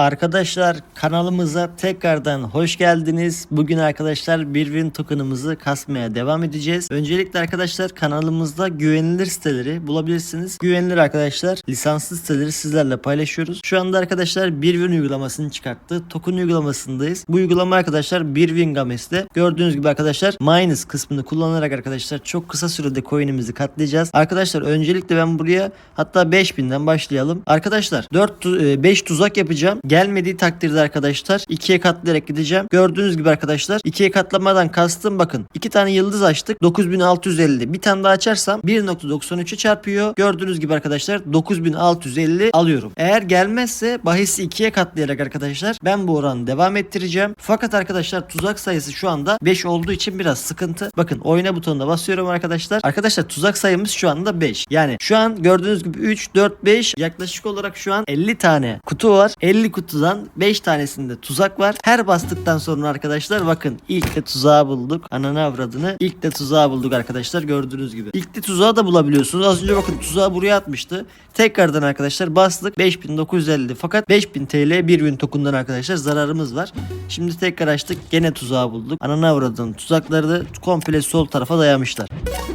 Arkadaşlar kanalımıza tekrardan hoş geldiniz. Bugün arkadaşlar bir win tokenımızı kasmaya devam edeceğiz. Öncelikle arkadaşlar kanalımızda güvenilir siteleri bulabilirsiniz. Güvenilir arkadaşlar lisanslı siteleri sizlerle paylaşıyoruz. Şu anda arkadaşlar bir uygulamasını çıkarttı. Token uygulamasındayız. Bu uygulama arkadaşlar bir win games'te. Gördüğünüz gibi arkadaşlar minus kısmını kullanarak arkadaşlar çok kısa sürede coin'imizi katlayacağız. Arkadaşlar öncelikle ben buraya hatta 5000'den başlayalım. Arkadaşlar 4 5 tuzak yapacağım. Gelmediği takdirde arkadaşlar 2'ye katlayarak gideceğim. Gördüğünüz gibi arkadaşlar 2'ye katlamadan kastım bakın. 2 tane yıldız açtık. 9650. Bir tane daha açarsam 1.93'e çarpıyor. Gördüğünüz gibi arkadaşlar 9650 alıyorum. Eğer gelmezse bahisi 2'ye katlayarak arkadaşlar ben bu oranı devam ettireceğim. Fakat arkadaşlar tuzak sayısı şu anda 5 olduğu için biraz sıkıntı. Bakın oyna butonuna basıyorum arkadaşlar. Arkadaşlar tuzak sayımız şu anda 5. Yani şu an gördüğünüz gibi 3, 4, 5 yaklaşık olarak şu an 50 tane kutu var. 50 kutudan 5 tanesinde tuzak var. Her bastıktan sonra arkadaşlar bakın ilk de tuzağı bulduk. Ananı avradını ilk de tuzağı bulduk arkadaşlar gördüğünüz gibi. İlk de tuzağı da bulabiliyorsunuz. Az önce bakın tuzağı buraya atmıştı. Tekrardan arkadaşlar bastık 5950 fakat 5000 TL 1000 tokundan arkadaşlar zararımız var. Şimdi tekrar açtık gene tuzağı bulduk. Ananı avradını tuzakları da komple sol tarafa dayamışlar.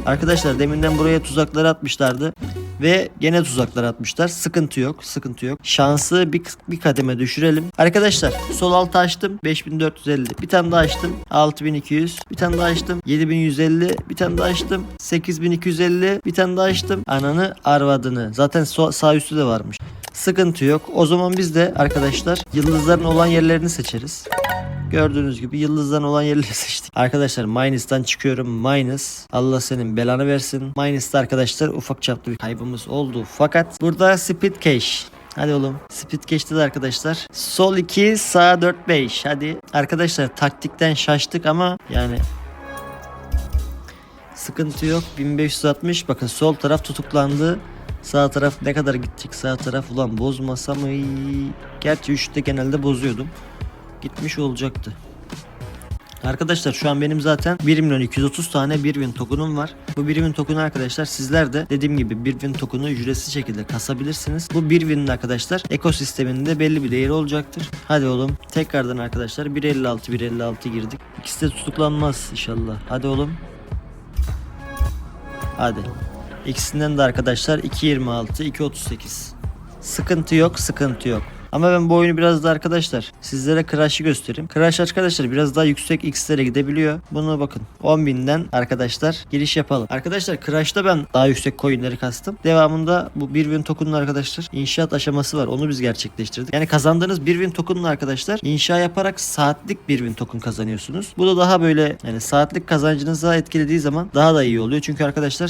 Arkadaşlar deminden buraya tuzakları atmışlardı. Ve gene tuzaklar atmışlar. Sıkıntı yok. Sıkıntı yok. Şansı bir, bir kademe düşürelim. Arkadaşlar sol altı açtım. 5450. Bir tane daha açtım. 6200. Bir tane daha açtım. 7150. Bir tane daha açtım. 8250. Bir tane daha açtım. Ananı arvadını. Zaten so- sağ üstü de varmış. Sıkıntı yok. O zaman biz de arkadaşlar yıldızların olan yerlerini seçeriz. Gördüğünüz gibi yıldızdan olan yerleri seçtik. Arkadaşlar Minus'tan çıkıyorum. Minus. Allah senin belanı versin. Minus'ta arkadaşlar ufak çaplı bir kaybımız oldu. Fakat burada Speed Cash. Hadi oğlum. Speed Cash'te de arkadaşlar. Sol 2 sağ 4 5. Hadi. Arkadaşlar taktikten şaştık ama yani sıkıntı yok. 1560 bakın sol taraf tutuklandı. Sağ taraf ne kadar gidecek sağ taraf ulan bozmasa mı? Gerçi 3'te genelde bozuyordum gitmiş olacaktı. Arkadaşlar şu an benim zaten 1 milyon 230 tane 1 win token'um var. Bu 1 win token'ı arkadaşlar sizler de dediğim gibi 1 win token'ı ücretsiz şekilde kasabilirsiniz. Bu 1 win'in arkadaşlar ekosisteminde belli bir değeri olacaktır. Hadi oğlum tekrardan arkadaşlar 1.56 1.56 girdik. İkisi de tutuklanmaz inşallah. Hadi oğlum. Hadi. İkisinden de arkadaşlar 2.26 2.38. Sıkıntı yok sıkıntı yok. Ama ben bu oyunu biraz da arkadaşlar sizlere Crash'ı göstereyim. Crash arkadaşlar biraz daha yüksek x'lere gidebiliyor. Bunu bakın 10.000'den arkadaşlar giriş yapalım. Arkadaşlar Crash'ta ben daha yüksek coinleri kastım. Devamında bu 1 win token'ın arkadaşlar inşaat aşaması var. Onu biz gerçekleştirdik. Yani kazandığınız 1 win token'ın arkadaşlar inşa yaparak saatlik 1 win token kazanıyorsunuz. Bu da daha böyle yani saatlik kazancınıza etkilediği zaman daha da iyi oluyor. Çünkü arkadaşlar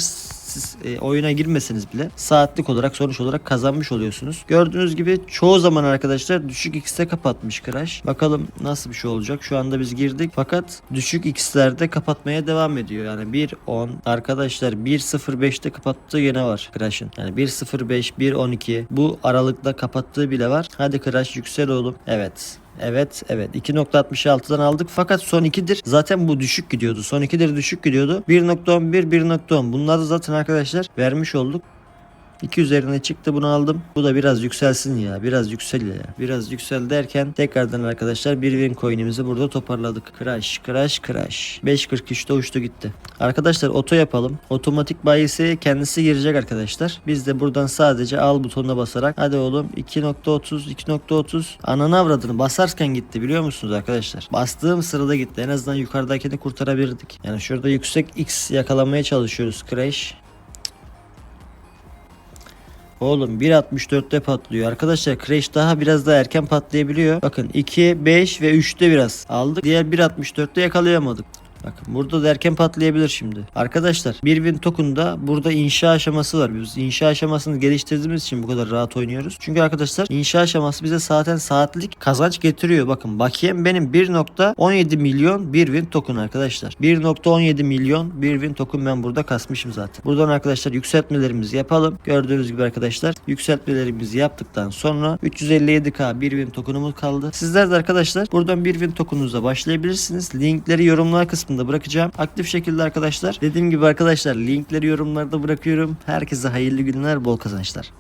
siz e, oyuna girmeseniz bile saatlik olarak sonuç olarak kazanmış oluyorsunuz. Gördüğünüz gibi çoğu zaman arkadaşlar düşük x'te kapatmış Crash. Bakalım nasıl bir şey olacak. Şu anda biz girdik fakat düşük x'lerde kapatmaya devam ediyor. Yani 1.10 arkadaşlar 1.05'te kapattığı gene var Crash'ın. Yani 1.05 1.12 bu aralıkta kapattığı bile var. Hadi Crash yüksel oğlum. Evet. Evet evet 2.66'dan aldık fakat son 2'dir zaten bu düşük gidiyordu. Son 2'dir düşük gidiyordu. 1.11 1.10 bunları zaten arkadaşlar vermiş olduk. 2 üzerine çıktı bunu aldım. Bu da biraz yükselsin ya. Biraz yüksel ya. Biraz yüksel derken tekrardan arkadaşlar bir win coin'imizi burada toparladık. Crash crash crash. 5.43'te uçtu gitti. Arkadaşlar oto yapalım. Otomatik bayisi kendisi girecek arkadaşlar. Biz de buradan sadece al butonuna basarak hadi oğlum 2.30 2.30 ananı avradını basarken gitti biliyor musunuz arkadaşlar? Bastığım sırada gitti. En azından yukarıdakini kurtarabilirdik. Yani şurada yüksek X yakalamaya çalışıyoruz. Crash Oğlum 1.64'te patlıyor. Arkadaşlar Crash daha biraz daha erken patlayabiliyor. Bakın 2, 5 ve 3'te biraz aldık. Diğer 1.64'te yakalayamadık. Bakın burada da erken patlayabilir şimdi. Arkadaşlar bir win token'da burada inşa aşaması var. Biz inşa aşamasını geliştirdiğimiz için bu kadar rahat oynuyoruz. Çünkü arkadaşlar inşa aşaması bize zaten saatlik kazanç getiriyor. Bakın bakiyem benim 1.17 milyon bir win token arkadaşlar. 1.17 milyon bir win token ben burada kasmışım zaten. Buradan arkadaşlar yükseltmelerimizi yapalım. Gördüğünüz gibi arkadaşlar yükseltmelerimizi yaptıktan sonra 357k bir win token'umuz kaldı. Sizler de arkadaşlar buradan bir win token'unuza başlayabilirsiniz. Linkleri yorumlar kısmında bırakacağım. Aktif şekilde arkadaşlar. Dediğim gibi arkadaşlar linkleri yorumlarda bırakıyorum. Herkese hayırlı günler, bol kazançlar.